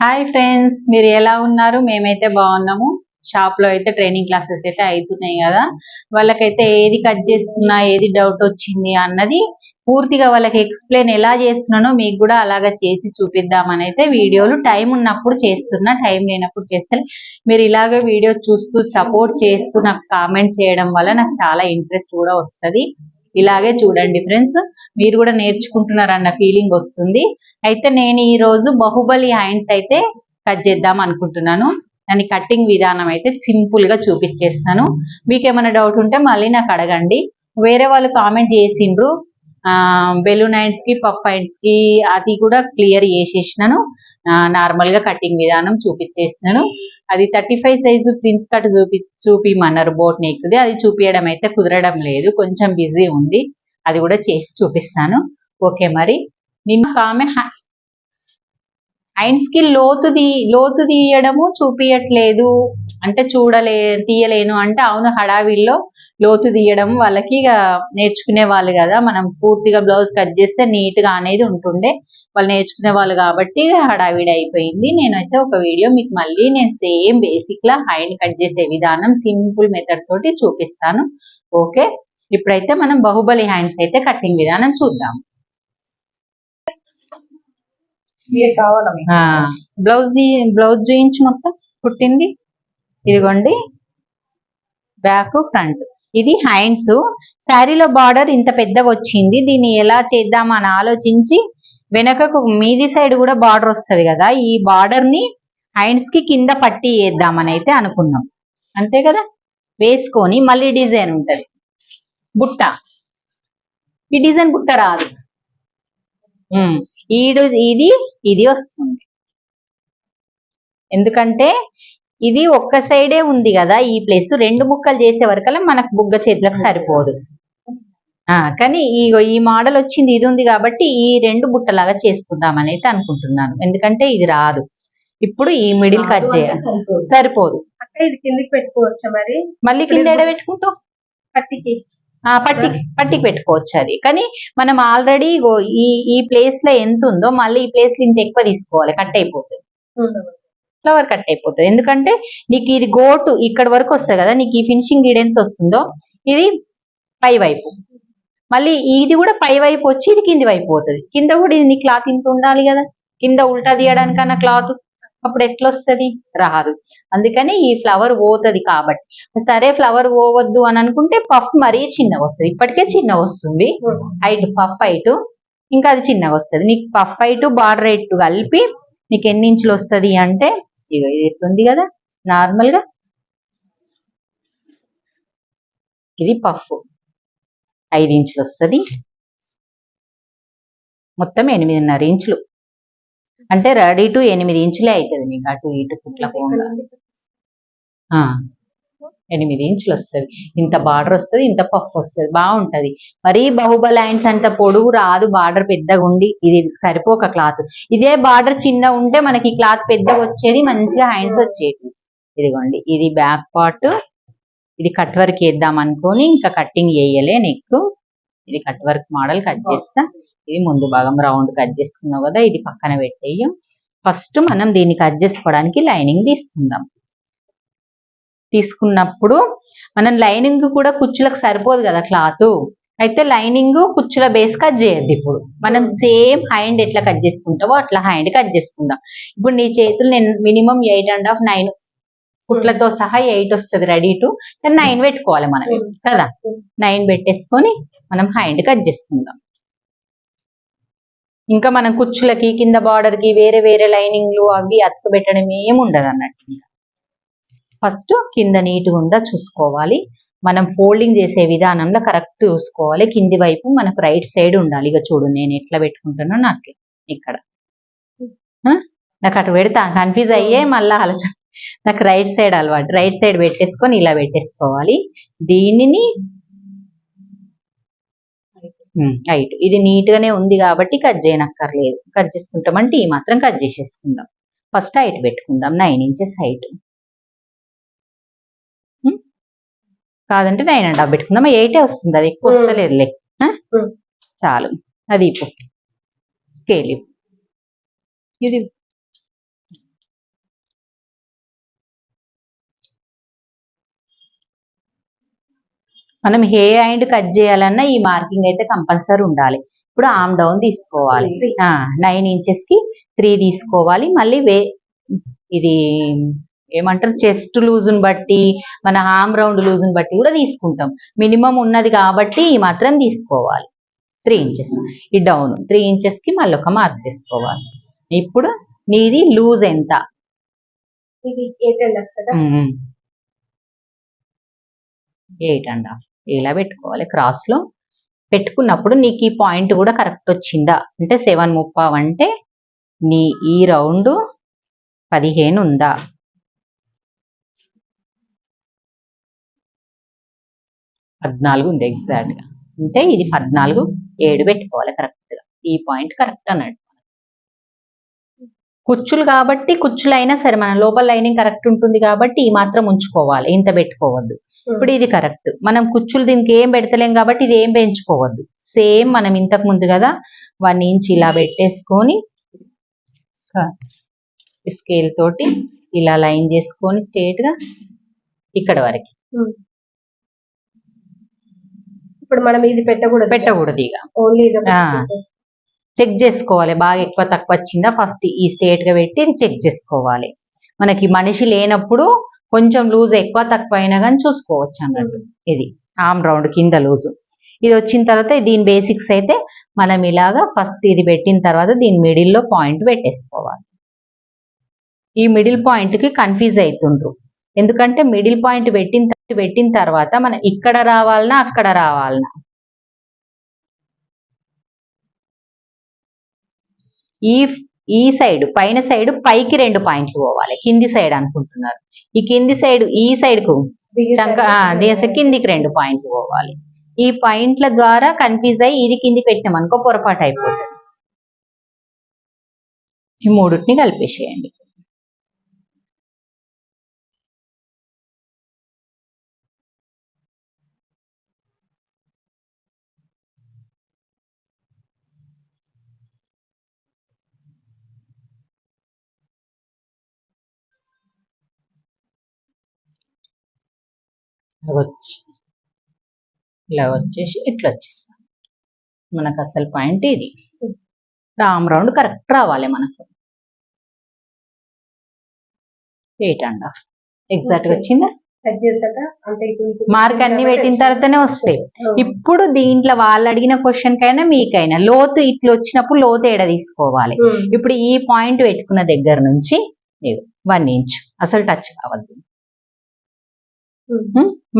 Hi friends మీరు ఎలా ఉన్నారు? మేమైతే బాగున్నాము. షాప్లో అయితే ట్రైనింగ్ క్లాసెస్ అయితే అవుతున్నాయి కదా. వాళ్ళకైతే ఏది కట్ చేస్తున్నా ఏది డౌట్ వచ్చింది అన్నది పూర్తిగా వాళ్ళకి ఎక్స్ప్లెయిన్ ఎలా చేస్తున్నానో మీకు కూడా అలాగా చేసి చూపిద్దామని అయితే వీడియోలు టైం ఉన్నప్పుడు చేస్తున్నా టైం లేనప్పుడు చేస్తే మీరు ఇలాగే వీడియో చూస్తూ సపోర్ట్ చేస్తూ నాకు కామెంట్ చేయడం వల్ల నాకు చాలా ఇంట్రెస్ట్ కూడా వస్తది. ఇలాగే చూడండి ఫ్రెండ్స్. మీరు కూడా నేర్చుకుంటున్నారన్న ఫీలింగ్ వస్తుంది. అయితే నేను ఈ రోజు బాహుబలి హ్యాండ్స్ అయితే కట్ చేద్దాం అనుకుంటున్నాను. దాని కట్టింగ్ విధానం అయితే సింపుల్గా చూపించేస్తాను. మీకు ఏమైనా డౌట్ ఉంటే మళ్ళీ నాకు అడగండి. వేరే వాళ్ళు కామెంట్ చేసిండ్రు. బెలూన్ హ్యాండ్స్కి పఫ్ హ్యాండ్స్కి అది కూడా క్లియర్ చేసేసినాను. నార్మల్గా కటింగ్ విధానం చూపించేసినాను. అది thirty five size prince cut చూపి చూపిమన్నారు బోట్ నెక్ది. అది చూపించడం అయితే కుదరడం లేదు. కొంచెం బిజీ ఉంది. అది కూడా చేసి చూపిస్తాను. ఓకే మరి. నిన్న ఆమె హ్యాండ్స్కి లోతు లోతు తీయడము చూపించట్లేదు అంటే చూడలే తీయలేను. అంటే అవును హడావిల్లో లోతు తీయడం వాళ్ళకి ఇక నేర్చుకునే వాళ్ళు కదా. మనం పూర్తిగా బ్లౌజ్ కట్ చేస్తే నీట్గా అనేది ఉంటుండే. వాళ్ళు నేర్చుకునే వాళ్ళు కాబట్టి హడావిడి అయిపోయింది. నేనైతే ఒక వీడియో మీకు మళ్ళీ నేను సేమ్ బేసిక్ లా హ్యాండ్ కట్ చేసే విధానం సింపుల్ మెథడ్ తోటి చూపిస్తాను. ఓకే? ఇప్పుడైతే మనం బాహుబలి హ్యాండ్స్ అయితే కటింగ్ విధానం చూద్దాం? బ్లౌజ్ బ్లౌజ్ చూయించి మొత్తం. కుట్టింది. ఇదిగోండి. Back front. ఇది హ్యాండ్స్ శారీలో బార్డర్ ఇంత పెద్దగా వచ్చింది. దీన్ని ఎలా చేద్దాం అని ఆలోచించి వెనకకు మీది సైడ్ కూడా బార్డర్ వస్తుంది కదా. ఈ బార్డర్ని హ్యాండ్స్కి కింద పట్టి వేద్దామని అయితే అనుకున్నాం. అంతే కదా? వేసుకొని మళ్ళీ డిజైన్ ఉంటది. బుట్ట. ఈ డిజైన్ బుట్ట రాదు. ఈడు ఇది ఇది వస్తుంది. ఎందుకంటే ఇది ఒక్క సైడే ఉంది కదా ఈ ప్లేస్ రెండు ముక్కలు చేసే వరకల్లా మనకు బుగ్గ చేతులకు సరిపోదు. ఆ కానీ ఈ ఈ మోడల్ వచ్చింది ఇది ఉంది కాబట్టి ఈ రెండు బుట్టలాగా చేసుకుందామని అయితే అనుకుంటున్నాను. ఎందుకంటే ఇది రాదు. ఇప్పుడు ఈ మిడిల్ కట్ చేయాలి సరిపోదు. కిందికి పెట్టుకోవచ్చా మరి? మళ్ళీ కింద ఎడ పెట్టుకుంటాం పట్టికి. ఆ పట్టి పట్టికి పెట్టుకోవచ్చు అది. కానీ మనం ఆల్రెడీ ఈ ఈ ప్లేస్లో ఎంత ఉందో మళ్ళీ ఈ ప్లేస్లో ఇంత ఎక్కువ తీసుకోవాలి కట్ అయిపోతుంది ఫ్లవర్ కట్ అయిపోతుంది. ఎందుకంటే నీకు ఇది గోటు ఇక్కడ వరకు వస్తుంది కదా నీకు ఈ ఫినిషింగ్ గీడ్ ఎంత వస్తుందో ఇది పై వైపు మళ్ళీ ఇది కూడా పై వైపు వచ్చి ఇది కింది వైపు పోతుంది. కింద కూడా ఇది నీ క్లాత్ ఇంత ఉండాలి కదా కింద ఉల్టా తీయడానికన్నా క్లాత్ అప్పుడు ఎట్లా వస్తుంది రాదు. అందుకని ఈ ఫ్లవర్ పోతుంది కాబట్టి. సరే ఫ్లవర్ పోవద్దు అని అనుకుంటే పఫ్ మరీ చిన్నగా వస్తుంది. ఇప్పటికే చిన్నగా వస్తుంది. హైట్ పఫ్ హైట్ ఇంకా అది చిన్నగా వస్తుంది. నీకు పఫ్ హైట్ బార్డర్ హైట్ కలిపి నీకు ఎన్ని ఇంచులు వస్తుంది అంటే ఇక ఇది ఎట్లుంది కదా నార్మల్గా. ఇది పఫ్. ఐదు ఇంచులు వస్తుంది. మొత్తం ఎనిమిదిన్నర ఇంచులు. అంటే రెడీ టు ఎనిమిది ఇంచులే అవుతుంది నీకు అటు ఇటు కుట్ల ఎనిమిది ఇంచులు వస్తుంది. ఇంత బార్డర్ వస్తుంది ఇంత పఫ్ వస్తుంది. బాగుంటది. మరీ బాహుబలి హ్యాండ్స్ అంత పొడుగు రాదు బార్డర్ పెద్దగా ఉండి ఇది సరిపోక క్లాత్. ఇదే బార్డర్ చిన్న ఉంటే మనకి క్లాత్ పెద్దగా వచ్చేది మంచిగా హ్యాండ్స్ వచ్చేది ఇదిగోండి ఇది బ్యాక్ పార్ట్. ఇది కట్ వర్క్ వేద్దాం అనుకొని ఇంకా కట్టింగ్ వేయలే నెక్ ఇది కట్ వర్క్ మోడల్ కట్ చేస్తా. ఇది ముందు భాగం రౌండ్ కట్ చేసుకున్నావు కదా ఇది పక్కన పెట్టేయం ఫస్ట్ మనం దీన్ని కట్ చేసుకోవడానికి లైనింగ్ తీసుకుందాం. తీసుకున్నప్పుడు మనం లైనింగ్ కూడా కుచ్చులకు సరిపోదు కదా క్లాత్. అయితే లైనింగ్ కుచ్చుల బేస్ కట్ చేయొద్దు ఇప్పుడు. మనం సేమ్ హ్యాండ్ ఎట్లా కట్ చేసుకుంటామో అట్లా హ్యాండ్ కట్ చేసుకుందాం. ఇప్పుడు నీ చేతులు నేను minimum eight and half nine కుట్లతో సహా ఎయిట్ వస్తుంది రెడీ టు నైన్ పెట్టుకోవాలి మనం కదా? నైన్ పెట్టేసుకొని మనం హ్యాండ్ కట్ చేసుకుందాం. ఇంకా మనం కుచ్చులకి కింద బార్డర్కి వేరే వేరే లైనింగ్లు అవి అతుకు పెట్టడం ఏమి ఉండదు అన్నట్టు ఫస్ట్ కింద నీట్గా ఉందా చూసుకోవాలి. మనం ఫోల్డింగ్ చేసే విధానంలో కరెక్ట్ చూసుకోవాలి. కింది వైపు మనకు రైట్ సైడ్ ఉండాలి. ఇక చూడు నేను ఎట్లా పెట్టుకుంటానో నాకు ఇక్కడ. నాకు అటు పెడతా. కన్ఫ్యూజ్ అయ్యే మళ్ళీ ఆలోచన నాకు రైట్ సైడ్ అలవాటు. రైట్ సైడ్ పెట్టేసుకొని ఇలా పెట్టేసుకోవాలి. దీనిని రైట్. ఇది నీట్ గానే ఉంది కాబట్టి కట్ చేయనక్కర్లేదు. కట్ చేసుకుంటామంటే ఈ మాత్రం కట్ చేసేసుకుందాం. ఫస్ట్ హైట్ పెట్టుకుందాం. Nine inches height. కాదంటే నైన్ అండ్ హాఫ్ పెట్టుకుందామా ఎయిటే వస్తుంది. అది ఎక్కువ వస్తలేదులే. చాలు. అది ఇప్పు. స్కేల్ ఇది మనం హే అండ్ కట్ చేయాలన్నా ఈ మార్కింగ్ అయితే కంపల్సరీ ఉండాలి. ఇప్పుడు ఆమ్ డౌన్ తీసుకోవాలి. నైన్ ఇంచెస్కి త్రీ తీసుకోవాలి. మళ్ళీ వే ఇది ఏమంటారు? చెస్ట్ లూజుని బట్టి మన ఆమ్ రౌండ్ లూజుని బట్టి కూడా తీసుకుంటాం. మినిమం ఉన్నది కాబట్టి ఈ మాత్రం తీసుకోవాలి. Three inches. ఈ డౌన్. త్రీ ఇంచెస్కి మళ్ళీ ఒక మార్క్ తీసుకోవాలి. ఇప్పుడు నీది లూజ్ ఎంత? ఇది ఎయిట్ అండ్ హాఫ్ కదా? Eight and half. ఇలా పెట్టుకోవాలి. క్రాస్లో పెట్టుకున్నప్పుడు నీకు ఈ పాయింట్ కూడా కరెక్ట్ వచ్చిందా? అంటే సెవెన్ ముప్పావు అంటే నీ ఈ రౌండ్ పదిహేను ఉందా పద్నాలుగు ఉంది ఎగ్జాక్ట్గా అంటే ఇది పద్నాలుగు ఏడు పెట్టుకోవాలి కరెక్ట్గా. ఈ పాయింట్ కరెక్ట్ అన్నట్టు కుచ్చులు కాబట్టి కుచ్చులు అయినా సరే మన లోపల లైనింగ్ కరెక్ట్ ఉంటుంది కాబట్టి ఈ మాత్రం ఉంచుకోవాలి ఇంత పెట్టుకోవద్దు. ఇప్పుడు ఇది కరెక్ట్ మనం కుచ్చులు దీనికి ఏం పెడతలేం కాబట్టి ఇది ఏం పెంచుకోవద్దు. సేమ్ మనం ఇంతకు ముందు కదా వన్ ఇంచ్ ఇలా పెట్టేసుకొని స్కేల్ తోటి ఇలా లైన్ చేసుకొని స్ట్రేట్గా ఇక్కడ వరకు. ఉమ్. ఇప్పుడు మనం ఇది పెట్టకూడదు. పెట్టకూడదు ఇక. ఓన్లీ. చెక్ చేసుకోవాలి. బాగా ఎక్కువ తక్కువ వచ్చిందా? ఫస్ట్ ఈ స్ట్రేట్గా పెట్టి చెక్ చేసుకోవాలి. మనకి మనిషి లేనప్పుడు కొంచెం లూజ్ ఎక్కువ తక్కువ అయినా కానీ చూసుకోవచ్చు అన్నట్టు. ఇది ఆమ్ రౌండ్ కింద లూజు ఇది వచ్చిన తర్వాత దీని బేసిక్స్ అయితే మనం ఇలాగా ఫస్ట్ ఇది పెట్టిన తర్వాత దీని మిడిల్లో పాయింట్ పెట్టేసుకోవాలి. ఈ మిడిల్ పాయింట్కి కన్ఫ్యూజ్ అవుతుండ్రు. ఎందుకంటే మిడిల్ పాయింట్ పెట్టిన పెట్టిన తర్వాత మనం ఇక్కడ రావాలనా అక్కడ రావాలనా? ఈ ఈ సైడ్ పైన సైడ్ పైకి రెండు పాయింట్లు పోవాలి. కింది సైడ్ అనుకుంటున్నారు. ఈ కింది సైడ్ ఈ సైడ్కు దేశ కిందికి రెండు పాయింట్లు పోవాలి. ఈ పాయింట్ల ద్వారా కన్ఫ్యూజ్ అయ్యి ఇది కిందికి పెట్టినాం అనుకో పొరపాటు అయిపోతుంది. ఈ మూడుటిని కలిపేసేయండి. వచ్చి ఇలా వచ్చేసి ఇట్లా వచ్చేస్తాం మనకు అసలు పాయింట్ ఇది. రామ్ రౌండ్ కరెక్ట్ రావాలి మనకు. Eight and half. ఎగ్జాక్ట్గా వచ్చిందా? మార్క్ అన్ని పెట్టిన తర్వాతనే వస్తాయి. ఇప్పుడు దీంట్లో వాళ్ళు అడిగిన క్వశ్చన్ కైనా మీకైనా లోతు ఇట్లా వచ్చినప్పుడు లోతు ఏడ తీసుకోవాలి. ఇప్పుడు ఈ పాయింట్ పెట్టుకున్న దగ్గర నుంచి వన్ ఇంచ్. అసలు టచ్ కావద్దు.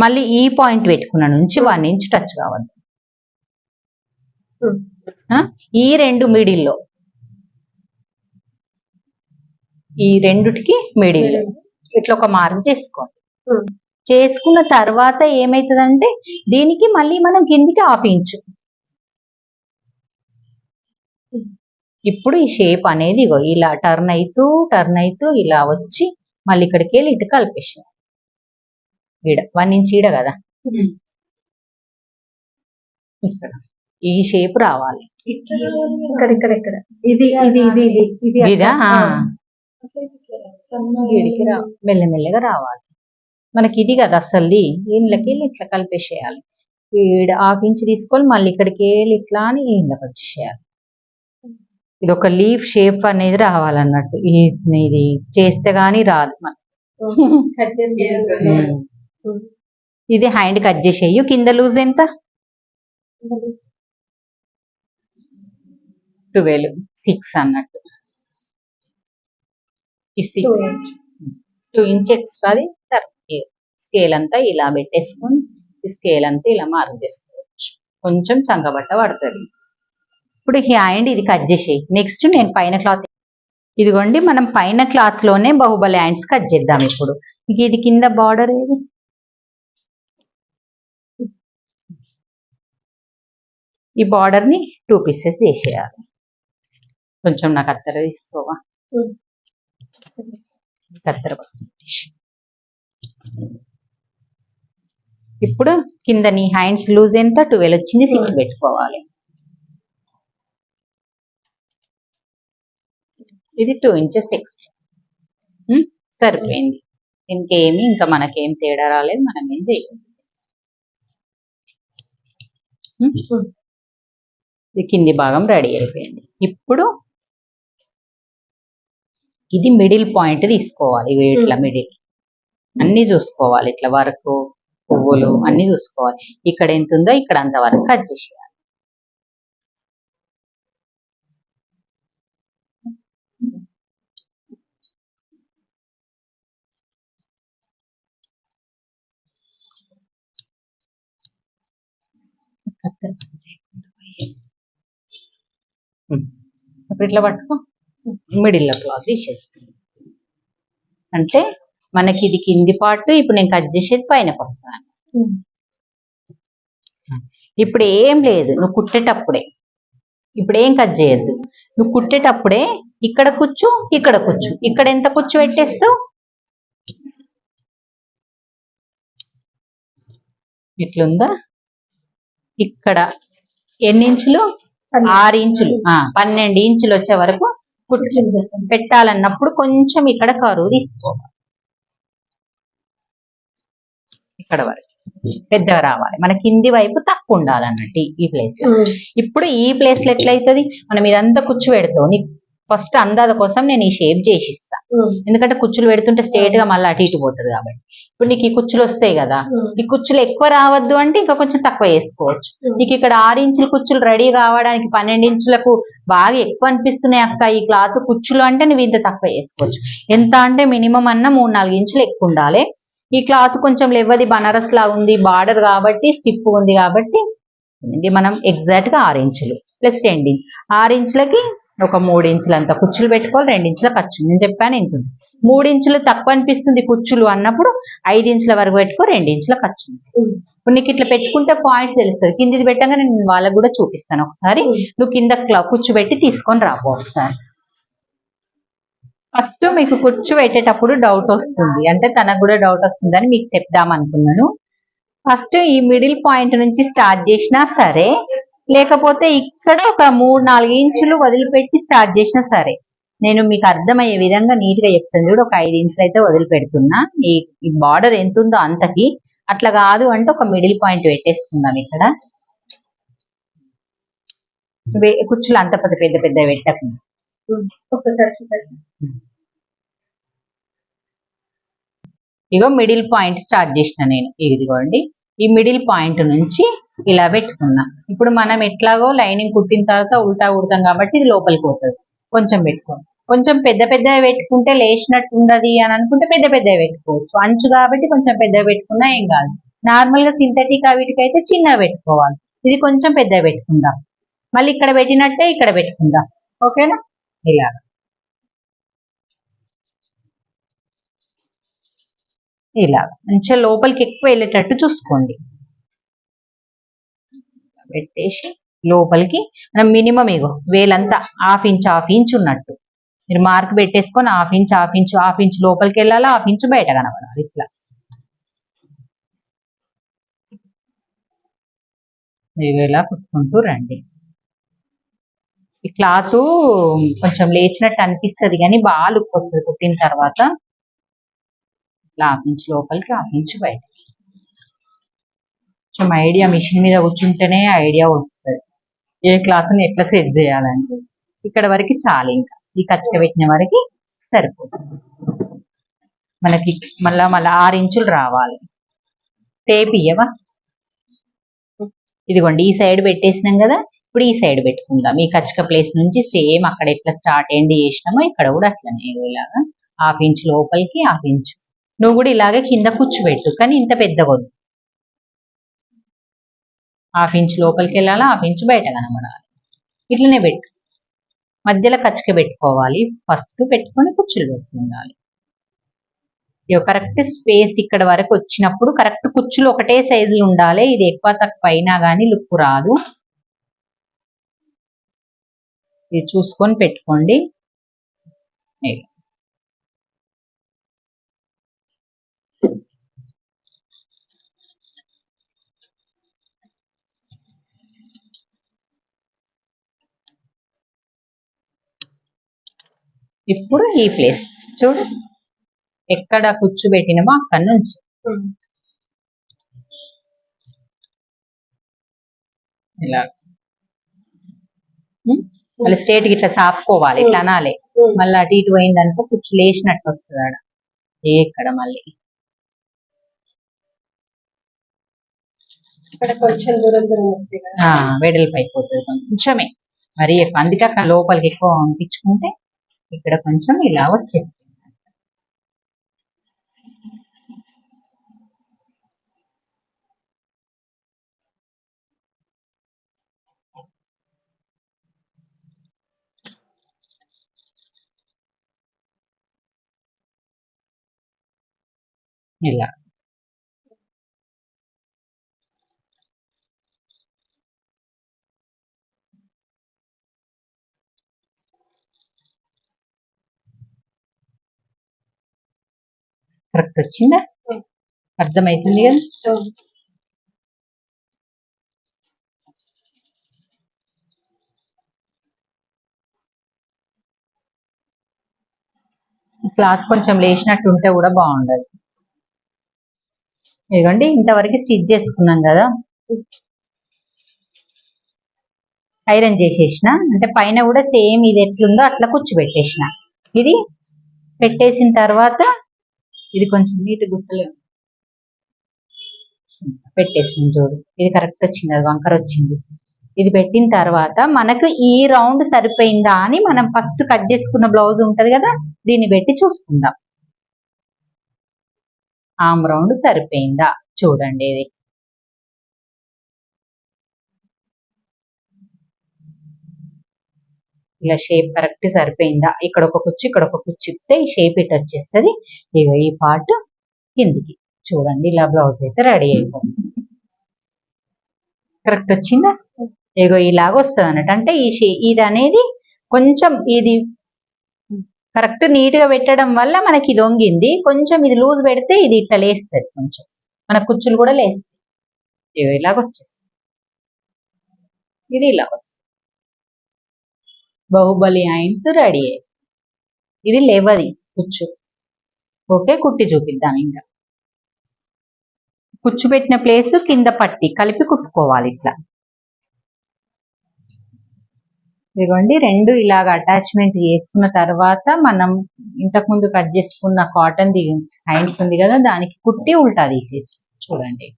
మళ్ళీ ఈ పాయింట్ పెట్టుకున్న నుంచి వన్ ఇంచ్ టచ్ కావద్దు. ఈ రెండు మిడిల్లో. ఈ రెండుటికి మిడిల్. ఇట్లా ఒక మార్క్ చేసుకోండి. చేసుకున్న తర్వాత ఏమైతుందంటే దీనికి మళ్ళీ మనం కిందికి హాఫ్ ఇంచ్. ఇప్పుడు ఈ షేప్ అనేది ఇగో ఇలా టర్న్ అవుతూ టర్న్ అవుతూ ఇలా వచ్చి మళ్ళీ ఇక్కడికి వెళ్ళి ఇటు కలిపేసాం ఈడ వన్ ఇంచ్ ఈడ కదా. ఇక్కడ. ఈ షేప్ రావాలి. ఇక్కడ ఇక్కడ ఇక్కడ ఇది మెల్లమెల్లగా రావాలి. మనకి ఇది కదా అసలుది. ఈళ్ళకి వెళ్ళి ఇట్లా కలిపేసేయాలి. ఈడ హాఫ్ ఇంచ్ తీసుకొని మళ్ళీ ఇక్కడికి వెళ్ళి ఇట్లా అని ఈళ్ళకి వచ్చేసేయాలి. ఇది ఒక లీఫ్ షేప్ అనేది రావాలన్నట్టు. ఈ- ఇది చేస్తే గానీ రాదు. మనకి. ఇది హ్యాండ్ కట్ చేసేయు. కింద లూజ్ ఎంత? ట్వెల్వ్ సిక్స్ అన్నట్టు. సిక్స్. టూ ఇంచ్ ఎక్స్ట్రాది స్కేల్ అంతా ఇలా పెట్టేసుకొని ఈ స్కేల్ అంతా ఇలా మార్క్ చేసుకోవచ్చు కొంచెం చంగబట్ట పడుతుంది. ఇప్పుడు ఈ హ్యాండ్ ఇది కట్ చేసేయి. నెక్స్ట్ నేను పైన క్లాత్ ఇదిగోండి మనం పైన క్లాత్లోనే బాహుబలి హ్యాండ్స్ కట్ చేద్దాం ఇప్పుడు. ఇది కింద బార్డర్ ఏది? ఈ బార్డర్ని టూ పీసెస్ చేసేయాలి. కొంచెం నాకు కత్తెర తీసుకోవా. కత్తెర. ఇప్పుడు కింద నీ హ్యాండ్స్ లూజ్ ఎంత? ట్వెల్వ్ వచ్చింది సిక్స్ పెట్టుకోవాలి. ఇది టూ ఇంచెస్ ఎక్స్ట్రా సరిపోయింది. ఇంకేమి ఇంకా మనకేం తేడా రాలేదు మనం ఏం చేయాలి. ఇది కింది భాగం రెడీ అయిపోయింది ఇప్పుడు ఇది మిడిల్ పాయింట్ తీసుకోవాలి ఇవి ఇట్లా. మిడిల్ అన్ని చూసుకోవాలి ఇట్లా వరకు పువ్వులు అన్ని చూసుకోవాలి ఇక్కడ ఎంత ఉందో ఇక్కడ అంత వరకు కట్ చేసేయాలి ఉమ్. ఇప్పుడు ఇట్లా పట్టుకో. మిడిల్ క్లాత్ తీసేస్తుంది అంటే మనకి ఇది కింది పార్ట్ ఇప్పుడు నేను కట్ చేసేది పైనకి వస్తాను. ఇప్పుడు ఏం లేదు నువ్వు కుట్టేటప్పుడే. ఇప్పుడు ఏం కట్ చేయొద్దు. నువ్వు కుట్టేటప్పుడే ఇక్కడ కూర్చు ఇక్కడ కూర్చు. ఇక్కడ ఎంత కూర్చు పెట్టేస్తావు? ఇట్లుందా? ఇక్కడ. ఎన్ని ఇంచులు? ఆరు ఇంచులు. ఆ, పన్నెండు ఇంచులు వచ్చే వరకు కుర్చీ పెట్టాలన్నప్పుడు కొంచెం ఇక్కడ కరువు తీసుకోవాలి. ఇక్కడ వరకు. పెద్దగా రావాలి. మన కింది వైపు తక్కువ ఉండాలన్నట్టు ఈ- ప్లేస్లో. ఇప్పుడు ఈ ప్లేస్లో ఎట్లయితది? మనం ఇదంతా నీకు ఫస్ట్ అందాద కోసం నేను ఈ షేప్ చేసి ఇస్తా. ఎందుకంటే కుచ్చులు పెడుతుంటే స్ట్రేట్గా మళ్ళీ అటు ఇటు పోతుంది కాబట్టి. ఇప్పుడు నీకు ఈ కుచ్చులు వస్తాయి కదా. ఈ కుచ్చులు ఎక్కువ రావద్దు అంటే ఇంకా కొంచెం తక్కువ వేసుకోవచ్చు. నీకు ఇక్కడ ఆరు ఇంచుల కుచ్చులు రెడీ కావడానికి పన్నెండు ఇంచులకు బాగా ఎక్కువ అనిపిస్తున్నాయి అక్క. ఈ క్లాత్ కుచ్చులు అంటే నువ్వు ఇంత తక్కువ వేసుకోవచ్చు. ఎంత అంటే మినిమం అన్న మూడు నాలుగు ఇంచులు ఎక్కువ ఉండాలి. ఈ క్లాత్ కొంచెం లెవ్వది బనారస్ లా ఉంది బార్డర్ కాబట్టి స్టిప్ ఉంది కాబట్టి ఇది మనం ఎగ్జాక్ట్గా ఆరు ఇంచులు ప్లస్ ఇంచ్. ఆరు ఇంచులకి ఒక మూడు ఇంచులు అంత కుచ్చులు పెట్టుకోవాలి రెండు ఇంచుల ఖర్చు. నేను చెప్పాను ఎంత మూడు ఇంచులు తక్కువ అనిపిస్తుంది కుచ్చులు అన్నప్పుడు ఐదు ఇంచుల వరకు పెట్టుకో రెండు ఇంచుల ఖర్చు. ఇప్పుడు నీకు ఇట్లా పెట్టుకుంటే పాయింట్స్ తెలుస్తుంది. కిందిది పెట్టంగా నేను వాళ్ళకి కూడా చూపిస్తాను ఒకసారి. నువ్వు కింద కుచ్చు పెట్టి తీసుకొని రాబో ఒకసారి ఫస్ట్ మీకు కుచ్చు పెట్టేటప్పుడు డౌట్ వస్తుంది. అంటే తనకు కూడా డౌట్ వస్తుందని మీకు చెప్దాం అనుకున్నాను. ఫస్ట్ ఈ మిడిల్ పాయింట్ నుంచి స్టార్ట్ చేసినా సరే లేకపోతే ఇక్కడ ఒక మూడు నాలుగు ఇంచులు వదిలిపెట్టి స్టార్ట్ చేసినా సరే నేను మీకు అర్థమయ్యే విధంగా నీట్గా చెప్తాను. చూడు ఒక ఐదు ఇంచులు అయితే వదిలిపెడుతున్నా. ఈ బార్డర్ ఎంత ఉందో అంతకి. అట్లా కాదు అంటే ఒక మిడిల్ పాయింట్ పెట్టేసుకుందాం ఇక్కడ. కుచ్చులు అంత పెద్ద పెద్ద పెద్ద పెట్టకుండా ఇగో మిడిల్ పాయింట్ స్టార్ట్ చేసిన నేను. ఇదిగోండి. ఈ మిడిల్ పాయింట్ నుంచి ఇలా పెట్టుకున్నా. ఇప్పుడు మనం ఎట్లాగో లైనింగ్ కుట్టిన తర్వాత ఉల్టా కుడతాం కాబట్టి ఇది లోపలికి పోతుంది. కొంచెం పెట్టుకోండి. కొంచెం పెద్ద పెద్దవి పెట్టుకుంటే లేచినట్టు ఉండదు అని అనుకుంటే పెద్ద పెద్దవి పెట్టుకోవచ్చు. అంచు కాబట్టి కొంచెం పెద్ద పెట్టుకున్నా ఏం కాదు. నార్మల్గా సింథటిక్ అవిటికైతే చిన్న పెట్టుకోవాలి. ఇది కొంచెం పెద్ద పెట్టుకుందాం. మళ్ళీ ఇక్కడ పెట్టినట్టే ఇక్కడ పెట్టుకుందాం. ఓకేనా? ఇలా. ఇలా. మంచిగా లోపలికి ఎక్కువ వెళ్ళేటట్టు చూసుకోండి. పెట్టేసి లోపలికి మనం మినిమం ఇగో వేలంతా హాఫ్ ఇంచ్ హాఫ్ ఇంచ్ ఉన్నట్టు. మీరు మార్క్ పెట్టేసుకొని half inch half inch half inch లోపలికి వెళ్ళాలి హాఫ్ ఇంచ్ బయట కనబడాలి ఇట్లా. ఇలా కుట్టుకుంటూ రండి. ఈ క్లాత్ కొంచెం లేచినట్టు అనిపిస్తుంది కానీ బాగా లుక్ వస్తుంది. కుట్టిన తర్వాత ఇట్లా హాఫ్ ఇంచ్ లోపలికి హాఫ్ ఇంచ్ బయట కొంచెం ఐడియా మిషన్ మీద కూర్చుంటేనే ఐడియా వస్తుంది. ఏ క్లాత్ని ఎట్లా సెట్ చేయాలని ఇక్కడ వరకు చాలు ఇంకా. ఈ కచ్చక పెట్టిన వరకు సరిపోతుంది. మనకి మళ్ళా మళ్ళా ఆరు ఇంచులు రావాలి. టేప్ ఇయ్యవా? ఇదిగోండి ఈ సైడ్ పెట్టేసినాం కదా ఇప్పుడు ఈ సైడ్ పెట్టుకుందాం. ఈ కచ్చక ప్లేస్ నుంచి సేమ్ అక్కడ ఎట్లా స్టార్ట్ ఎండ్ చేసినామో ఇక్కడ కూడా అట్లనే ఇలాగా. హాఫ్ ఇంచ్ లోపలికి హాఫ్ ఇంచ్. నువ్వు కూడా ఇలాగే కింద కూర్చోబెట్టు కానీ ఇంత పెద్దగా వద్దు. హాఫ్ ఇంచ్ లోపలికి వెళ్ళాలి హాఫ్ ఇంచ్ బయట కనబడాలి ఇట్లనే పెట్టు. మధ్యలో కచ్చిక పెట్టుకోవాలి. ఫస్ట్ పెట్టుకొని కుచ్చులు పెట్టుకుండాలి కరెక్ట్ స్పేస్ ఇక్కడ వరకు వచ్చినప్పుడు కరెక్ట్ కుచ్చులు ఒకటే సైజులు ఉండాలి. ఇది ఎక్కువ తక్కువ అయినా కానీ లుక్ రాదు. ఇది చూసుకొని పెట్టుకోండి. ఇప్పుడు ఈ ప్లేస్ చూడు. ఎక్కడ కూర్చోబెట్టినమో అక్కడ నుంచి. ఇలా. మళ్ళీ స్ట్రేట్ ఇట్లా సాపుకోవాలి. ఇట్లా అనాలి. మళ్ళీ అటు ఇటు పోయిందనుకో కుచ్చు లేచినట్టు వస్తుంది ఆడ. ఇక్కడ మళ్ళీ? వెడల్పు అయిపోతుంది కొంచెమే. మరి అందుకే లోపలికి ఎక్కువ పంపించుకుంటే ఇక్కడ కొంచెం ఇలా వచ్చేస్తుంది. ఇలా. కరెక్ట్ వచ్చిందా? అర్థమైతుంది అర్థమవుతుంది కదా క్లాత్ కొంచెం లేచినట్టు ఉంటే కూడా బాగుండదు. ఇదిగోండి ఇంతవరకు స్టిచ్ చేసుకున్నాం కదా? ఐరన్ చేసేసిన అంటే పైన కూడా సేమ్ ఇది ఎట్లుందో అట్లా కూర్చోబెట్టేసిన. ఇది పెట్టేసిన తర్వాత ఇది కొంచెం నీట్ గుట్టలు పెట్టేసింది చూడు. ఇది కరెక్ట్ వచ్చింది అది వంకర వచ్చింది. ఇది పెట్టిన తర్వాత మనకు ఈ రౌండ్ సరిపోయిందా అని మనం ఫస్ట్ కట్ చేసుకున్న బ్లౌజ్ ఉంటది కదా దీన్ని పెట్టి చూసుకుందాం. ఆమ్ రౌండ్ సరిపోయిందా? చూడండి ఇది. ఇలా షేప్ కరెక్ట్ సరిపోయిందా? ఇక్కడ ఒక కుచ్చు ఇక్కడ ఒక కుచ్చు ఇస్తే ఈ షేప్ ఇట్ వచ్చేస్తుంది. ఇగో ఈ పార్ట్ కిందికి. చూడండి ఇలా బ్లౌజ్ అయితే రెడీ అయిపోతుంది కరెక్ట్ వచ్చిందా? ఇగో ఇలాగ వస్తుంది అన్నట్టు. అంటే ఈ షే ఇది అనేది కొంచెం ఇది కరెక్ట్ నీట్గా పెట్టడం వల్ల మనకి ఇది వంగింది. కొంచెం ఇది లూజ్ పెడితే ఇది ఇట్లా లేస్తుంది కొంచెం. మన కుచ్చులు కూడా లేస్తాయి. ఇగో ఇలాగ వచ్చేస్తుంది. ఇది ఇలా వస్తుంది. బాహుబలి ఐన్స్ రెడీ అయ్యాయి ఇది లేవది కుచ్చు ఓకే కుట్టి చూపిద్దాం ఇంకా. కుచ్చు పెట్టిన ప్లేస్ కింద పట్టి కలిపి కుట్టుకోవాలి ఇట్లా. ఇదిగోండి రెండు ఇలాగ అటాచ్మెంట్ చేసుకున్న తర్వాత మనం ఇంతకుముందు కట్ చేసుకున్న కాటన్ ది హ్యాండ్స్ ఉంది కదా దానికి కుట్టి ఉల్టా తీసేసి చూడండి.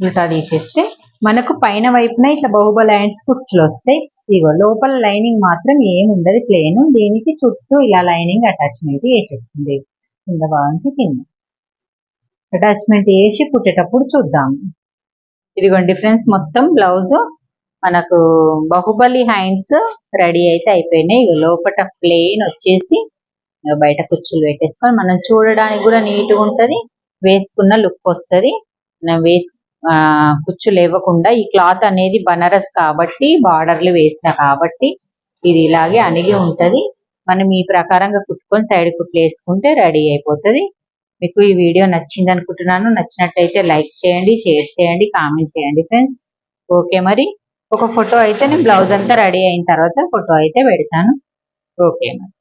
ఉల్టా తీసేస్తే మనకు పైన వైపున ఇట్లా బాహుబలి హ్యాండ్స్ కుచ్చులు వస్తాయి. ఇగో లోపల లైనింగ్ మాత్రం ఏముండదు ఉండదు ప్లేన్. దీనికి చుట్టూ ఇలా లైనింగ్ అటాచ్మెంట్ వేసేస్తుంది కింద బాగుంది కింద. అటాచ్మెంట్ వేసి కుట్టేటప్పుడు చూద్దాం. ఇదిగోండి ఫ్రెండ్స్ మొత్తం బ్లౌజ్ మనకు బాహుబలి హ్యాండ్స్ రెడీ అయితే అయిపోయినాయి. ఇక లోపల ప్లేన్ వచ్చేసి బయట కుచ్చులు పెట్టేసుకొని మనం చూడడానికి కూడా నీట్గా ఉంటది. వేసుకున్న లుక్ వస్తుంది. మనం వేసు కుచ్చు లేవకుండా ఈ క్లాత్ అనేది బనారస్ కాబట్టి బార్డర్లు వేసిన కాబట్టి ఇది ఇలాగే అణిగి ఉంటది. మనం ఈ ప్రకారంగా కుట్టుకొని సైడ్ కుట్లు వేసుకుంటే రెడీ అయిపోతుంది. మీకు ఈ వీడియో నచ్చింది అనుకుంటున్నాను. నచ్చినట్లయితే లైక్ చేయండి షేర్ చేయండి కామెంట్ చేయండి ఫ్రెండ్స్. ఓకే మరి. ఒక ఫోటో అయితే నేను బ్లౌజ్ అంతా రెడీ అయిన తర్వాత ఫోటో అయితే పెడతాను. ఓకే మరి.